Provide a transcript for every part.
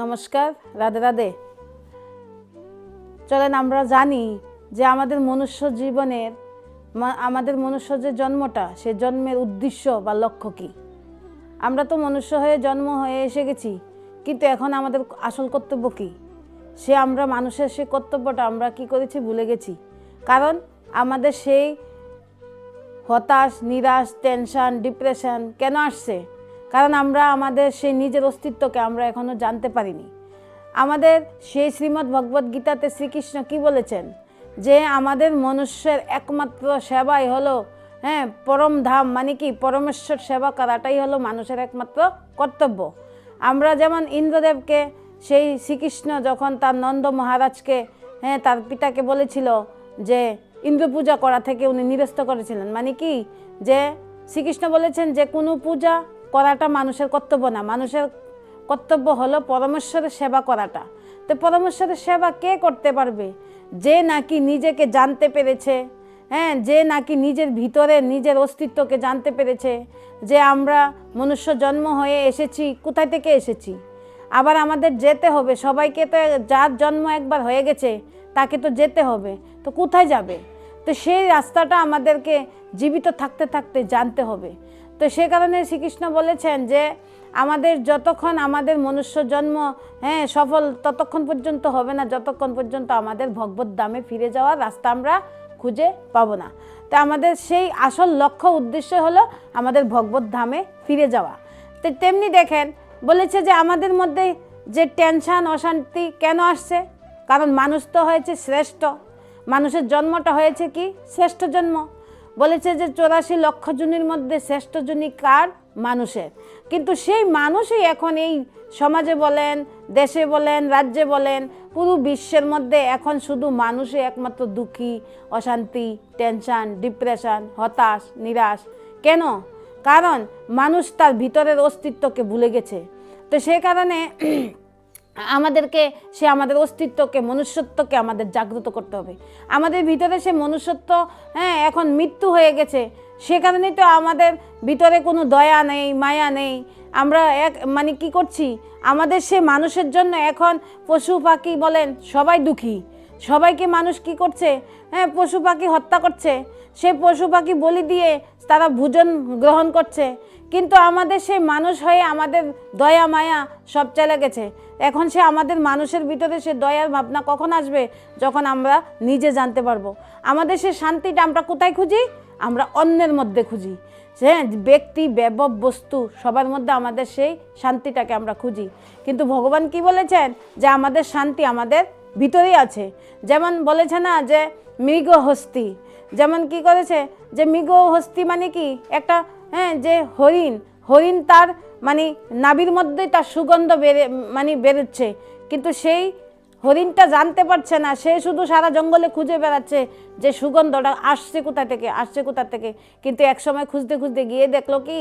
নমস্কার, রাধে রাধে। চলেন আমরা জানি যে আমাদের মনুষ্য জীবনের আমাদের মনুষ্য যে জন্মটা, সে জন্মের উদ্দেশ্য বা লক্ষ্য কী? আমরা তো মনুষ্য হয়ে জন্ম হয়ে এসে গেছি, কিন্তু এখন আমাদের আসল কর্তব্য কী? সে আমরা মানুষের সেই কর্তব্যটা আমরা কি করেছি ভুলে গেছি। কারণ আমাদের সেই হতাশ, নিরাশ টেনশন ডিপ্রেশন কেন আসছে? কারণ আমরা আমাদের সেই নিজের অস্তিত্বকে আমরা এখনও জানতে পারিনি। আমাদের সেই শ্রীমদ্ ভগবদ গীতাতে শ্রীকৃষ্ণ কি বলেছেন? যে আমাদের মনুষ্যের একমাত্র সেবাই হলো হ্যাঁ পরম ধাম মানে কি, পরমেশ্বর সেবা করাটাই হলো মানুষের একমাত্র কর্তব্য। আমরা যেমন ইন্দ্রদেবকে, সেই শ্রীকৃষ্ণ যখন তার নন্দ মহারাজকে হ্যাঁ তার পিতাকে বলেছিল যে ইন্দ্র পূজা করা থেকে উনি নিরস্ত করেছিলেন মানে কি, যে শ্রীকৃষ্ণ বলেছেন যে কোনো পূজা করাটা মানুষের কর্তব্য না। মানুষের কর্তব্য হলো পরমেশ্বরের সেবা করাটা। তো পরমেশ্বরের সেবা কে করতে পারবে? যে নাকি নিজেকে জানতে পেরেছে হ্যাঁ? যে নাকি নিজের ভিতরে নিজের অস্তিত্বকে জানতে পেরেছে যে আমরা মনুষ্য জন্ম হয়ে এসেছি, কোথায় থেকে এসেছি? আবার আমাদের যেতে হবে। সবাইকে তো যার জন্ম একবার হয়ে গেছে, তাকে তো যেতে হবে। তো কোথায় যাবে? তো সেই রাস্তাটা আমাদেরকে জীবিত থাকতে থাকতে জানতে হবে। তো সে কারণে শ্রীকৃষ্ণ বলেছেন যে, আমাদের যতক্ষণ আমাদের মনুষ্য জন্ম হ্যাঁ সফল ততক্ষণ পর্যন্ত হবে না, যতক্ষণ পর্যন্ত আমাদের ভগবত দামে ফিরে যাওয়ার রাস্তা আমরা খুঁজে পাবো না। তো আমাদের সেই আসল লক্ষ্য, উদ্দেশ্য হলো আমাদের ভগবত ধামে ফিরে যাওয়া। তো তেমনি দেখেন, বলেছে যে আমাদের মধ্যে যে টেনশন, অশান্তি কেন আসছে? কারণ মানুষ তো হয়েছে শ্রেষ্ঠ। মানুষের জন্মটা হয়েছে কি? শ্রেষ্ঠ জন্ম। বলেছে যে চৌরাশি লক্ষ জনের মধ্যে শ্রেষ্ঠ জনই কার? মানুষের। কিন্তু সেই মানুষই এখন এই সমাজে বলেন, দেশে বলেন, রাজ্যে বলেন, পুরো বিশ্বের মধ্যে এখন শুধু মানুষই একমাত্র দুঃখী, অশান্তি, টেনশন, ডিপ্রেশন, হতাশ, নিরাশ। কেন? কারণ মানুষ তার ভিতরের অস্তিত্বকে ভুলে গেছে। তো সেই কারণে আমাদেরকে, সে আমাদের অস্তিত্বকে, মনুষ্যত্বকে আমাদের জাগ্রত করতে হবে। আমাদের ভিতরে সে মনুষ্যত্ব হ্যাঁ এখন মৃত্যু হয়ে গেছে, সে কারণেই তো আমাদের ভিতরে কোনো দয়া নেই, মায়া নেই। আমরা এক মানে কি করছি? আমাদের সে মানুষের জন্য এখন পশু পাখি বলেন, সবাই দুঃখী। সবাইকে মানুষ কি করছে? হ্যাঁ পশু পাখি হত্যা করছে। সে পশু পাখি বলি দিয়ে তারা ভোজন গ্রহণ করছে। কিন্তু আমাদের সেই মানুষ হয়ে আমাদের দয়া, মায়া সব চলে গেছে। এখন সে আমাদের মানুষের ভিতরে সে দয়ার ভাবনা কখন আসবে, যখন আমরা নিজে জানতে পারব। আমাদের সে শান্তিটা আমরা কোথায় খুঁজি? আমরা অন্যের মধ্যে খুঁজি। হ্যাঁ ব্যক্তি ব্যবব বস্তু, সবার মধ্যে আমাদের সেই শান্তিটাকে আমরা খুঁজি। কিন্তু ভগবান কি বলেছেন? যে আমাদের শান্তি আমাদের ভিতরেই আছে। যেমন বলেছে না যে মৃগ হস্তি যেমন কি করেছে যে মৃগ হস্তি মানে কি? একটা হ্যাঁ যে হরিণ হরিণ তার মানে নাবির মধ্যেই তার সুগন্ধ বেড়ে মানে বেরোচ্ছে। কিন্তু সেই হরিণটা জানতে পারছে না, সে শুধু সারা জঙ্গলে খুঁজে বেড়াচ্ছে যে সুগন্ধটা আসছে কোথা থেকে, আসছে কোথা থেকে। কিন্তু এক সময় খুঁজতে খুঁজতে গিয়ে দেখল কি?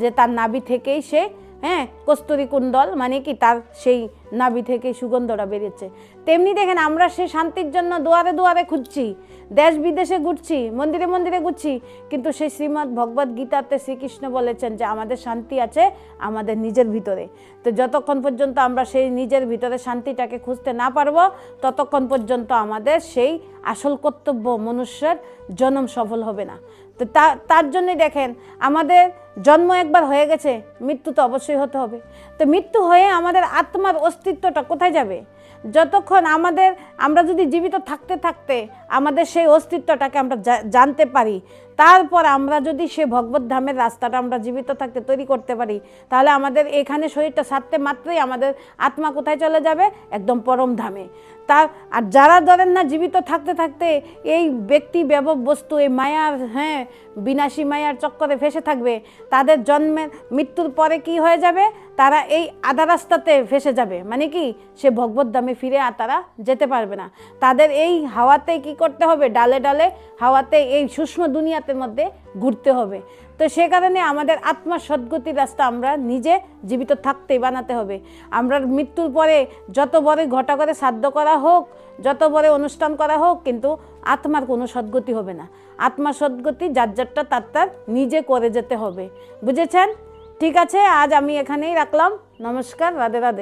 যে তার নাবি থেকেই সে হ্যাঁ কস্তুরী কুণ্ডল মানে কি? তার সেই নাভি থেকে সুগন্ধটা বেরিয়েছে। তেমনি দেখেন আমরা সেই শান্তির জন্য দুয়ারে দুয়ারে খুঁজছি, দেশ বিদেশে ঘুরছি, মন্দিরে মন্দিরে ঘুরছি, কিন্তু সেই শ্রীমদ্ ভগবদ গীতাতে শ্রীকৃষ্ণ বলেছেন যে আমাদের শান্তি আছে আমাদের নিজের ভিতরে। তো যতক্ষণ পর্যন্ত আমরা সেই নিজের ভিতরে শান্তিটাকে খুঁজতে না পারব, ততক্ষণ পর্যন্ত আমাদের সেই আসল কর্তব্য মনুষ্যের জন্ম সফল হবে না। তো তার জন্যই দেখেন, আমাদের জন্ম একবার হয়ে গেছে, মৃত্যু তো অবশ্যই হতে হবে। তো মৃত্যু হয়ে আমাদের আত্মার অস্তিত্বটা কোথায় যাবে? যতক্ষণ আমাদের, আমরা যদি জীবিত থাকতে থাকতে আমাদের সেই অস্তিত্বটাকে আমরা জানতে পারি তারপর আমরা যদি সে ভগবত ধামের রাস্তাটা আমরা জীবিত থাকতে তৈরি করতে পারি, তাহলে আমাদের এখানে শরীরটা ছাড়তে মাত্রই আমাদের আত্মা কোথায় চলে যাবে? একদম পরম ধামে। তার, আর যারা ধরেন না জীবিত থাকতে থাকতে এই ব্যক্তি ব্যবব বস্তু, এই মায়ার হ্যাঁ বিনাশী মায়ার চক্করে ফেসে থাকবে, তাদের জন্মের মৃত্যুর পরে কি হয়ে যাবে? তারা এই আধা রাস্তাতে ফেসে যাবে। মানে কি? সে ভগবত দামে ফিরে আর তারা যেতে পারবে না। তাদের এই হাওয়াতে কি করতে হবে? ডালে ডালে হাওয়াতে এই সূক্ষ্ম দুনিয়াতে মধ্যে ঘুরতে হবে। তো সে কারণে আমাদের আত্মার সদ্গতির রাস্তা আমরা নিজে জীবিত থাকতেই বানাতে হবে। আমরা মৃত্যুর পরে যত বড় ঘটা করে সাধ্য করা হোক, যত বড় অনুষ্ঠান করা হোক, কিন্তু আত্মার কোনো সদ্গতি হবে না। আত্মার সদ্গতি যার যারটা, তার তার নিজে করে যেতে হবে। বুঝেছেন? ঠিক আছে, আজ আমি এখানেই রাখলাম। নমস্কার, রাধে রাধে।